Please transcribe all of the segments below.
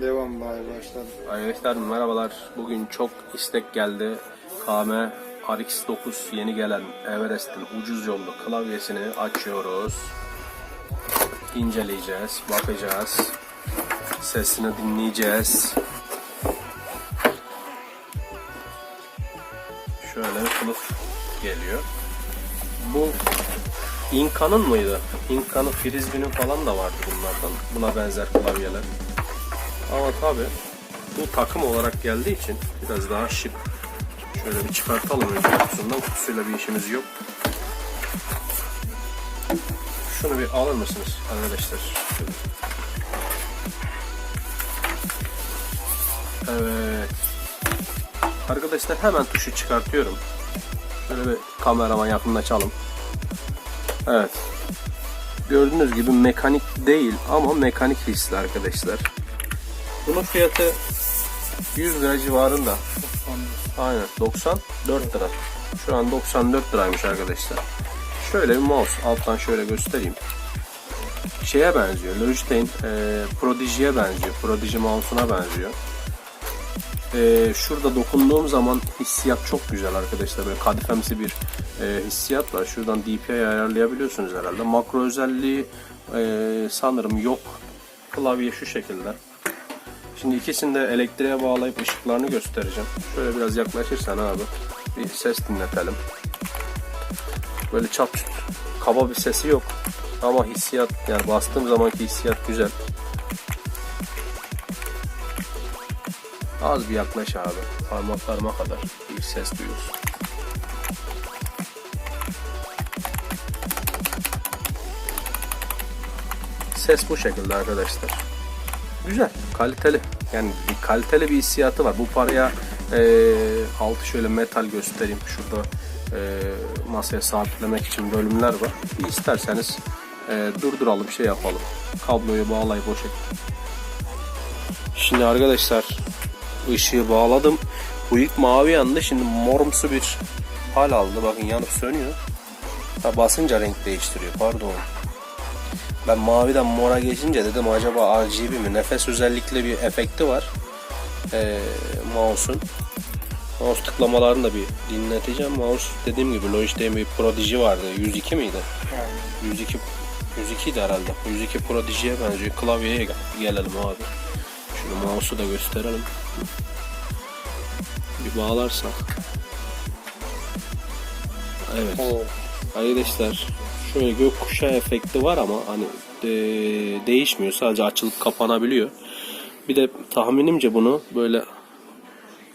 Devam bay başladı. Arkadaşlar merhabalar. Bugün çok istek geldi. KM RX9 yeni gelen Everest'in ucuz yollu klavyesini açıyoruz. İnceleyeceğiz, bakacağız. Sesini dinleyeceğiz. Şöyle kılıf geliyor. Bu Inka'nın mıydı? Inka'nın Frisbee'nin falan da vardı bunlardan. Buna benzer klavyeler. Ama tabi bu takım olarak geldiği için biraz daha şık. Şöyle bir çıkartalım önce kutusundan. Kutusuyla bir işimiz yok. Şunu bir alır mısınız arkadaşlar? Evet. Arkadaşlar hemen tuşu çıkartıyorum. Şöyle bir kameraman yakınlaşalım. Evet. Gördüğünüz gibi mekanik değil ama mekanik hisli arkadaşlar. Bunun fiyatı 100 lira civarında. Aynen 94 lira. Şu an 94 liraymış arkadaşlar. Şöyle bir mouse alttan şöyle göstereyim. Şeye benziyor. Logitech'in e, Prodigy'ye benziyor. Prodigy mouse'una benziyor. E, şurada dokunduğum zaman hissiyat çok güzel arkadaşlar. Böyle kadifemsi bir e, hissiyat var. Şuradan DPI ayarlayabiliyorsunuz herhalde. Makro özelliği e, sanırım yok. Klavye şu şekilde. Şimdi ikisini de elektriğe bağlayıp ışıklarını göstereceğim. Şöyle biraz yaklaşırsan abi bir ses dinletelim. Böyle çat çut kaba bir sesi yok. Ama hissiyat yani bastığım zamanki hissiyat güzel. Az bir yaklaş abi. Parmaklarıma kadar bir ses duyuyorsun. Ses bu şekilde arkadaşlar. Güzel, kaliteli. Yani bir kaliteli bir hissiyatı var. Bu paraya e, altı şöyle metal göstereyim. Şurada e, masaya sabitlemek için bölümler var. Bir isterseniz e, durduralım, şey yapalım. Kabloyu bağlayıp o şekilde. Şimdi arkadaşlar ışığı bağladım. Bu ilk mavi yandı. Şimdi morumsu bir hal aldı. Bakın yanıp sönüyor. Ha, basınca renk değiştiriyor. Pardon. Ben maviden mora geçince dedim acaba RGB mi? Nefes özellikle bir efekti var. Ee, mouse'un. Mouse tıklamalarını da bir dinleteceğim. Mouse dediğim gibi Logitech'in bir Prodigy vardı. 102 miydi? 102 102 idi herhalde. 102 Prodigy'ye benziyor. Klavyeye gel- gelelim abi. Şunu mouse'u da gösterelim. Bir bağlarsak. Evet. Arkadaşlar şöyle gökkuşağı efekti var ama hani e, değişmiyor. Sadece açılıp kapanabiliyor. Bir de tahminimce bunu böyle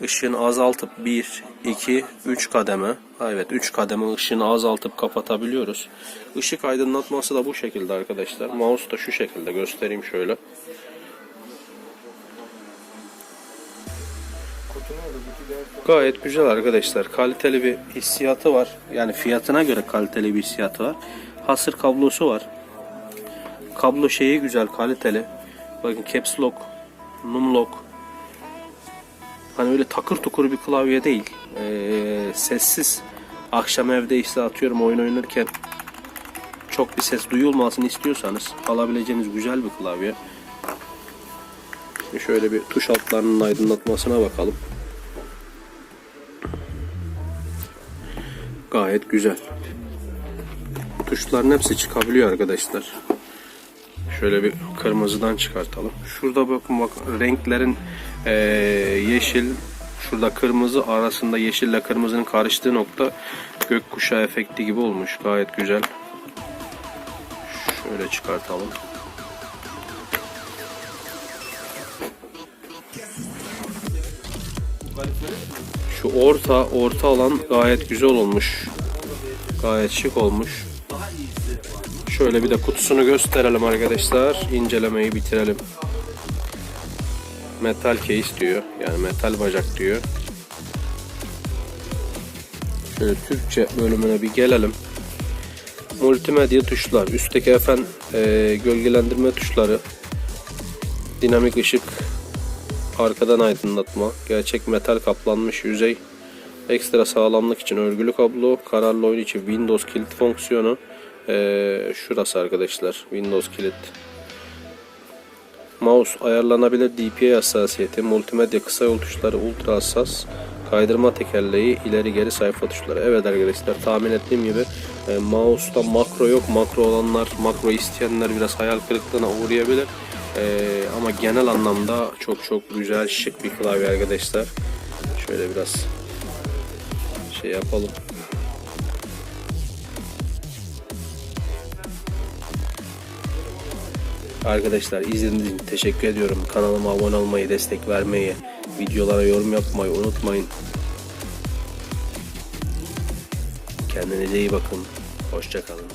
ışığını azaltıp 1, 2, 3 kademe evet 3 kademe ışığını azaltıp kapatabiliyoruz. Işık aydınlatması da bu şekilde arkadaşlar. Mouse da şu şekilde göstereyim şöyle. Gayet güzel arkadaşlar. Kaliteli bir hissiyatı var. Yani fiyatına göre kaliteli bir hissiyatı var. Hasır kablosu var. Kablo şeyi güzel, kaliteli. Bakın caps lock, num lock. Hani öyle takır tukur bir klavye değil. Ee, sessiz. Akşam evde işte atıyorum oyun oynarken çok bir ses duyulmasını istiyorsanız alabileceğiniz güzel bir klavye. Şöyle bir tuş altlarının aydınlatmasına bakalım. Gayet güzel. Tuşların hepsi çıkabiliyor arkadaşlar. Şöyle bir kırmızıdan çıkartalım. Şurada bakın bak renklerin eee, yeşil, şurada kırmızı arasında yeşille kırmızının karıştığı nokta gökkuşağı efekti gibi olmuş. Gayet güzel. Şöyle çıkartalım. Şu orta orta alan gayet güzel olmuş. Gayet şık olmuş. Şöyle bir de kutusunu gösterelim arkadaşlar. İncelemeyi bitirelim. Metal case diyor. Yani metal bacak diyor. Şöyle Türkçe bölümüne bir gelelim. Multimedya tuşlar. Üstteki efendim gölgelendirme tuşları. Dinamik ışık. Arkadan aydınlatma. Gerçek metal kaplanmış yüzey. Ekstra sağlamlık için örgülü kablo. Kararlı oyun için Windows kilit fonksiyonu. Ee, şurası arkadaşlar. Windows kilit. Mouse ayarlanabilir DPI hassasiyeti, multimedya kısa yol tuşları ultra hassas, kaydırma tekerleği, ileri geri sayfa tuşları. Evet arkadaşlar tahmin ettiğim gibi e, mouse'da makro yok. Makro olanlar, makro isteyenler biraz hayal kırıklığına uğrayabilir. E, ama genel anlamda çok çok güzel, şık bir klavye arkadaşlar. Şöyle biraz şey yapalım. Arkadaşlar izlediğiniz için teşekkür ediyorum. Kanalıma abone olmayı, destek vermeyi, videolara yorum yapmayı unutmayın. Kendinize iyi bakın. Hoşçakalın.